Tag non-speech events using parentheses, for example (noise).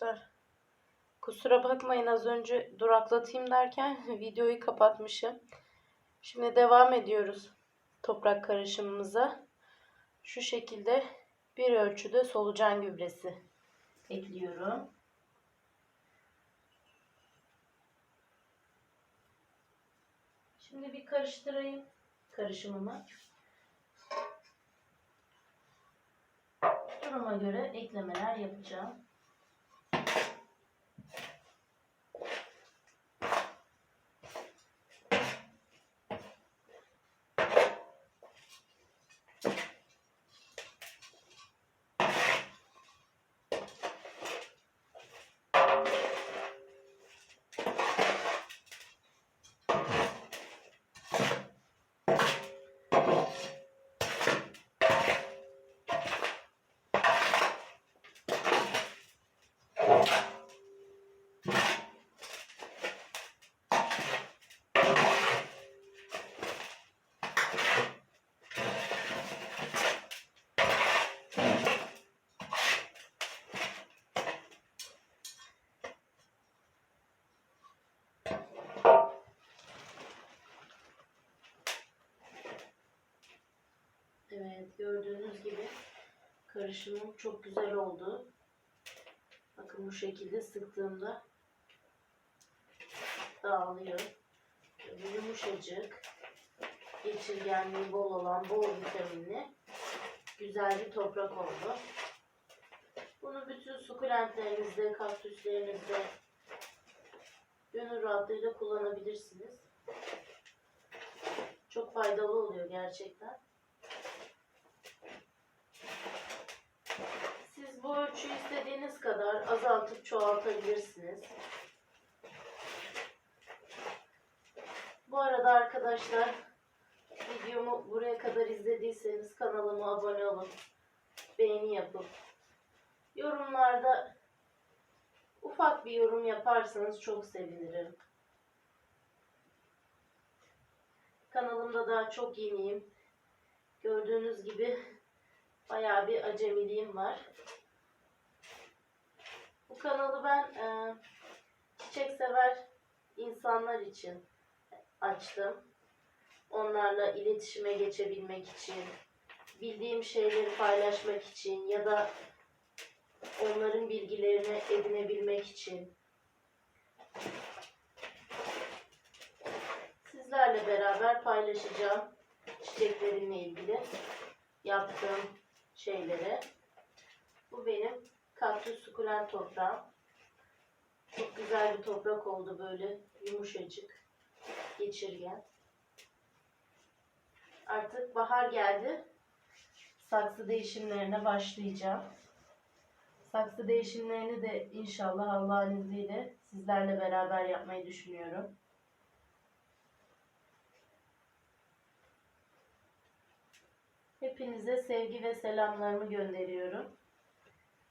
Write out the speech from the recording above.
arkadaşlar. Kusura bakmayın az önce duraklatayım derken (laughs) videoyu kapatmışım. Şimdi devam ediyoruz toprak karışımımıza. Şu şekilde bir ölçüde solucan gübresi ekliyorum. Şimdi bir karıştırayım karışımımı. Duruma göre eklemeler yapacağım. Gördüğünüz gibi karışımım çok güzel oldu. Bakın bu şekilde sıktığımda dağılıyor. Böyle yumuşacık, geçirgenliği bol olan bol vitaminli güzel bir toprak oldu. Bunu bütün sukulentlerinizde, kaktüslerinizde gönül rahatlığıyla kullanabilirsiniz. Çok faydalı oluyor gerçekten. Kadar azaltıp çoğaltabilirsiniz. Bu arada arkadaşlar videomu buraya kadar izlediyseniz kanalıma abone olup beğeni yapıp yorumlarda ufak bir yorum yaparsanız çok sevinirim. Kanalımda daha çok yeniyim. Gördüğünüz gibi bayağı bir acemiliğim var. Bu kanalı ben e, çiçek sever insanlar için açtım. Onlarla iletişime geçebilmek için, bildiğim şeyleri paylaşmak için ya da onların bilgilerini edinebilmek için. Sizlerle beraber paylaşacağım çiçeklerimle ilgili yaptığım şeyleri. Bu benim kaktüs sukulent toprağım. Çok güzel bir toprak oldu böyle yumuşacık, geçirgen. Artık bahar geldi. Saksı değişimlerine başlayacağım. Saksı değişimlerini de inşallah Allah'ın izniyle sizlerle beraber yapmayı düşünüyorum. Hepinize sevgi ve selamlarımı gönderiyorum.